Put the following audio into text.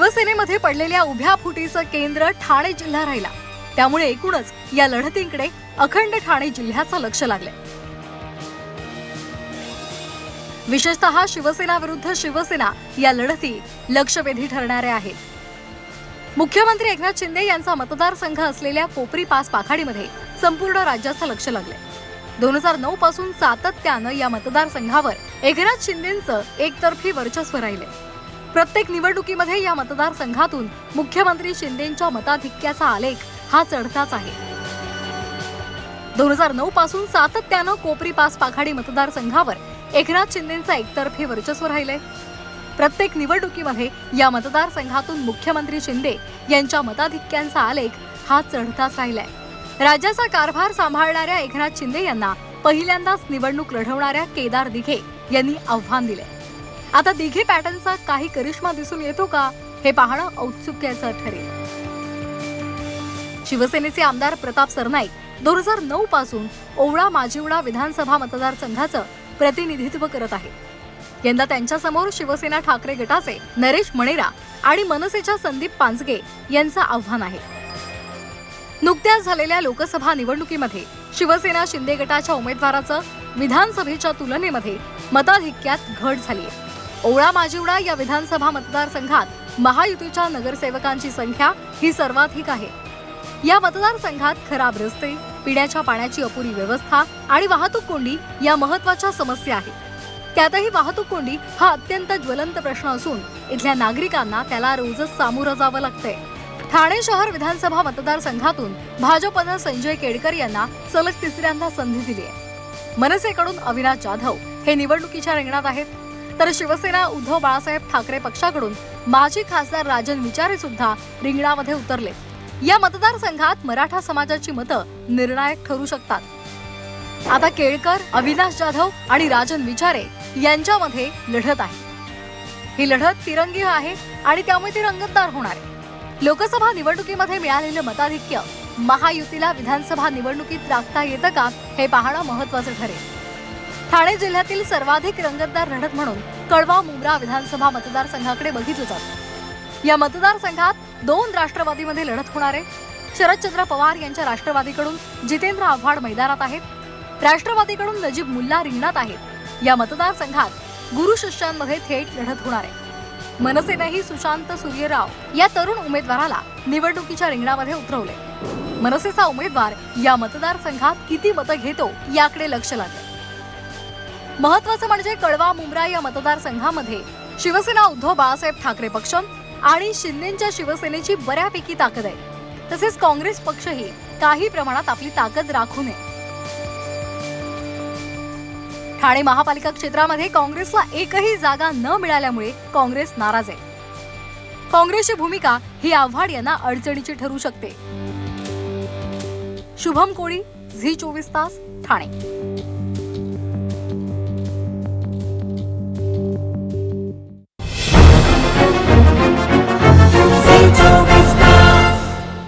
शिवसेनेमध्ये पडलेल्या उभ्या फुटीचं केंद्र ठाणे जिल्हा राहिला. त्यामुळे एकूणच या लढतींकडे अखंड ठाणे जिल्ह्याचं लक्ष लागलंय. विशेषतः शिवसेना विरुद्ध शिवसेना या लढती लक्षवेधी ठरणाऱ्या आहेत. मुख्यमंत्री एकनाथ शिंदे यांचा मतदारसंघ असलेल्या कोपरी पास पाखाडीमध्ये संपूर्ण राज्याचं लक्ष लागलंय. दोन हजार नऊ पासून सातत्यानं या मतदारसंघावर एकनाथ शिंदेचं एकतर्फी वर्चस्व राहिले प्रत्येक निवडणुकीमध्ये या मतदारसंघातून मुख्यमंत्री शिंदेच्या मताधिक्याचा आलेख हा चढताच आहे. दोन हजार नऊ पासून सातत्यानं कोपरी पास पाखाडी मतदारसंघावर एकनाथ शिंदेचा एकतर्फे वर्चस्व राहिले प्रत्येक निवडणुकीमध्ये या मतदारसंघातून मुख्यमंत्री शिंदे यांच्या मताधिक्यांचा आलेख हा चढताच राहिलाय. राज्याचा कारभार सांभाळणाऱ्या एकनाथ शिंदे यांना पहिल्यांदाच निवडणूक लढवणाऱ्या केदार दिघे यांनी आव्हान दिले आता दिघे पॅटर्नचा काही करिश्मा दिसून येतो का हे पाहणं औत्सुक्याचं ठरेल. शिवसेनेचे आमदार प्रताप सरनाईक दोन हजार नऊ पासून ओवळा माजिवडा विधानसभा मतदारसंघाचं प्रतिनिधित्व करत आहेत. यंदा त्यांच्यासमोर शिवसेना ठाकरे गटाचे नरेश मणेरा आणि मनसेच्या संदीप पांजगे यांचं आव्हान आहे. नुकत्याच झालेल्या लोकसभा निवडणुकीमध्ये शिवसेना शिंदे गटाच्या उमेदवाराचं विधानसभेच्या तुलनेमध्ये मताधिक्यात घट झाली आहे ओवळा माजिवडा या विधानसभा मतदारसंघात महायुतीच्या नगरसेवकांची संख्या ही सर्वाधिक आहे. या मतदारसंघात खराब रस्ते पिण्याच्या पाण्याची अपुरी व्यवस्था आणि वाहतूक कोंडी या महत्त्वाच्या समस्या आहेत. त्यातही वाहतूक कोंडी हा अत्यंत ज्वलंत प्रश्न असून इथल्या नागरिकांना त्याला रोजच सामोरं जावं लागतंय. ठाणे शहर विधानसभा मतदारसंघातून भाजपनं संजय केडकर यांना सलग तिसऱ्यांदा संधी दिली आहे. मनसेकडून अविनाश जाधव हे निवडणुकीच्या रिंगणात आहेत. तर शिवसेना उद्धव बाळासाहेब ठाकरे पक्षाकडून माजी खासदार राजन विचारे सुद्धा रिंगणामध्ये उतरले. या मतदारसंघात मराठा समाजाची मतं निर्णायक ठरू शकतात. आता केळकर अविनाश जाधव आणि राजन विचारे यांच्यामध्ये लढत आहे. ही लढत तिरंगी आहे आणि त्यामुळे ती रंगतदार होणार आहे. लोकसभा निवडणुकीमध्ये मिळालेलं मताधिक्य महायुतीला विधानसभा निवडणुकीत राखता येतं का हे पाहणं महत्वाचं ठरेल. ठाणे जिल्ह्यातील सर्वाधिक रंगतदार लढत म्हणून कळवा मुंब्रा विधानसभा मतदारसंघाकडे बघितलं जातं. या मतदारसंघात दोन राष्ट्रवादीमध्ये लढत होणार आहे. शरदचंद्र पवार यांच्या राष्ट्रवादीकडून जितेंद्र आव्हाड मैदानात आहेत. राष्ट्रवादीकडून नजीब मुल्ला रिंगणात आहेत. या मतदारसंघात गुरु शिष्यांमध्ये थेट लढत होणार आहे. मनसेनेही सुशांत सूर्यराव या तरुण उमेदवाराला निवडणुकीच्या रिंगणामध्ये उतरवले मनसेचा उमेदवार या मतदारसंघात किती मतं घेतो याकडे लक्ष लागले महत्वाचं म्हणजे कळवा मुंब्रा या मतदारसंघामध्ये. शिवसेना उद्धव बाळासाहेब ठाकरे पक्ष आणि शिंदेच्या शिवसेनेची बऱ्यापैकी ताकद आहे. तसेच काँग्रेस पक्षही काही प्रमाणात आपली ताकद राखू नये. ठाणे महापालिका क्षेत्रामध्ये काँग्रेसला एकही जागा न मिळाल्यामुळे काँग्रेस नाराज आहे. काँग्रेसची भूमिका ही आव्हाड यांना अडचणीची ठरू शकते. शुभम कोळी झी चोवीस तास ठाणे.